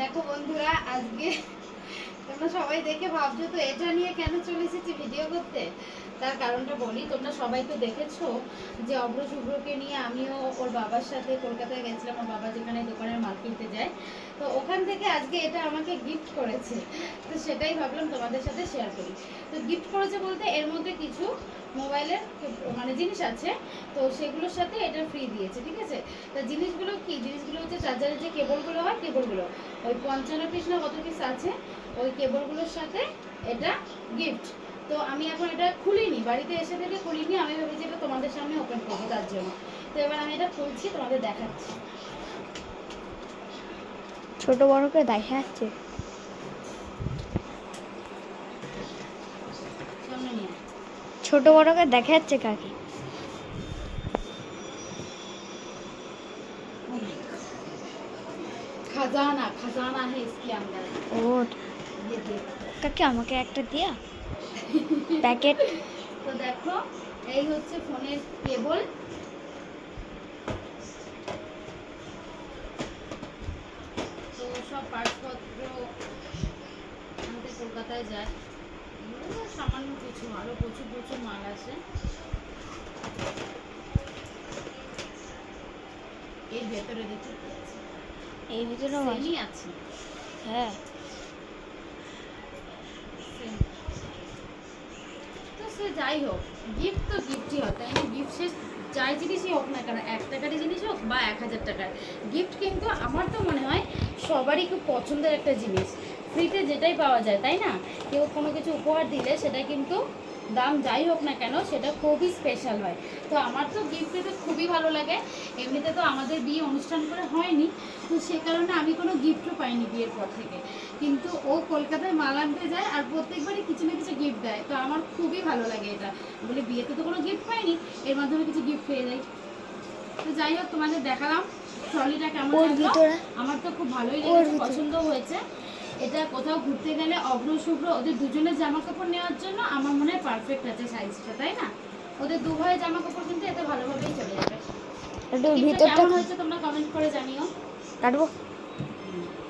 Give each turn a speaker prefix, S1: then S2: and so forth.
S1: দেখো বন্ধুরা, আজকে তোমরা সবাই দেখে ভাবছ, তো এটা নিয়ে কেন চলে এসেছি ভিডিও করতে? তার কারণটা বলি, তোমরা সবাই তো দেখেছ যে অভ্র শুভ্রকে নিয়ে আমিও ওর বাবার সাথে কলকাতায় গেছিলাম, ওর বাবা যেখানে দোকানের মাল কিনতে যায়। তো ওখান থেকে আজকে এটা আমাকে গিফট করেছে। তো সেটাই ভাবলাম তোমাদের সাথে শেয়ার করি। তো গিফট করেছে বলতে এর মধ্যে কিছু মোবাইলের মানে জিনিস আছে, তো সেগুলোর সাথে এটা ফ্রি দিয়েছে, ঠিক আছে? তা জিনিসগুলো কি? জিনিসগুলো হচ্ছে চার্জারের যে কেবলগুলো হয় কেবলগুলো ওই পঞ্চান্ন পিস না কত পিস আছে? ওই কেবলগুলোর সাথে এটা গিফট তো আমি এখন এটা খুলিনি, বাড়িতে এসে থেকে খুলিনি, আমি ভেবেছি এটা তোমাদের সামনে ওপেন করব তার জন্য। তো এবার আমি এটা খুলছি, তোমাদের দেখাচ্ছি।
S2: ছোট বড় করে দেখা যাচ্ছে
S1: সামনে নিয়ে আয়।
S2: ছোট বড় করে দেখা যাচ্ছে কাকি
S1: खजाना खजाना है इसके अंदर
S2: ও
S1: ये देख
S2: কাকি আমাকে একটা দিয়া প্যাকেট
S1: তো দেখো এই হচ্ছে ফোনের কেবল তো সব পার্টসপত্র আমাদের কলকাতায় যায় এগুলো সামান্য কিছু আরও প্রচুর প্রচুর মাল আছে। এর ভেতরে দেখি।
S2: এই ভিতরে
S1: সেমই আছে।
S2: হ্যাঁ।
S1: তো সে যাই হোক গিফট তো গিফটই হয় তাই গিফট সে যাই জিনিসই হোক না কেন এক টাকারই জিনিস হোক বা এক হাজার টাকার। গিফট কিন্তু আমার তো মনে হয় সবারই খুব পছন্দের একটা জিনিস। ফ্রিতে যেটাই পাওয়া যায় তাই না? কেউ কোনো কিছু উপহার দিলে সেটা কিন্তু দাম যাই হোক না কেন সেটা খুবই স্পেশাল হয়। তো আমার তো গিফট পেতে খুবই ভালো লাগে। এমনিতে তো আমাদের বিয়ে অনুষ্ঠান করে হয়নি তো সে কারণে আমি কোনো গিফটও পাইনি বিয়ের পর থেকে। কিন্তু ও কলকাতায় মাল আনতে যায় আর প্রত্যেকবারই কিছু না কিছু গিফট দেয়। তো আমার খুবই ভালো লাগে এটা। বলে বিয়েতে তো কোনো গিফট পাইনি এর মাধ্যমে কিছু গিফট পেয়ে যাই। তো যাই হোক তোমাদের দেখালাম। ট্রলিটা কেমন লাগল? আমার তো খুব ভালোই লেগেছে পছন্দ হয়েছে। এটা কোথাও ঘুরতে গেলে অগ্র শুভ্র ওদের দুজনের জামা কাপড় নেওয়ার জন্য আমার মনে হয় পারফেক্ট আছে সাইজটা তাই না? ওদের দু ভাইয়ের জামা কাপড় কিন্তু এতে ভালোভাবেই চলে যাবে।
S2: একটু ভিতরটা
S1: কেমন হয়েছে তোমরা কমেন্ট করে জানিও।
S2: কাটবো?